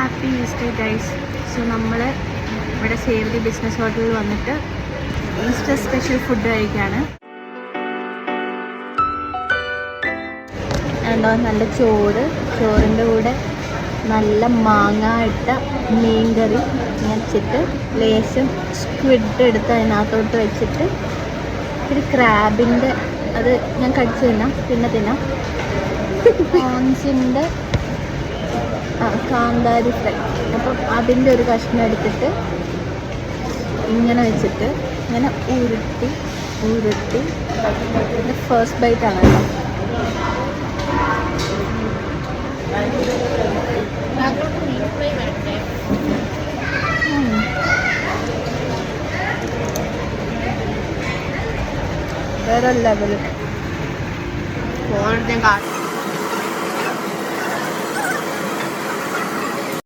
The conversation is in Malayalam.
Happy Easter guys. സോ നമ്മൾ ഇവിടെ സേവതി ബിസിനസ് ഹോട്ടലിൽ വന്നിട്ട് ഈസ്റ്റർ സ്പെഷ്യൽ ഫുഡ് കഴിക്കുകയാണ് ഉണ്ടോ നല്ല ചോറ്. ചോറിന്റെ കൂടെ നല്ല മാങ്ങ ഇട്ട മീൻകറി വെച്ചിട്ട് ലേശം സ്ക്വിഡ് എടുത്ത് അതിനകത്തോട്ട് വെച്ചിട്ട് ഒരു ക്രാബിന്റെ അത് ഞാൻ കടിച്ചു തിന്നാം. പിന്നെ തിന്നാം. പ്രോൺസിന്റെ ആ കാന്താരി ഫ്രൈ അപ്പം അതിന്റെ ഒരു കഷ്ണം എടുത്തിട്ട് ഇങ്ങനെ വെച്ചിട്ട് ഇങ്ങനെ ഉരുട്ടി ഉരുട്ടി. ഇത് ഫസ്റ്റ് ബൈറ്റ് ആണ്. വേറെ ഫോൺ ഞാൻ കാട്ടി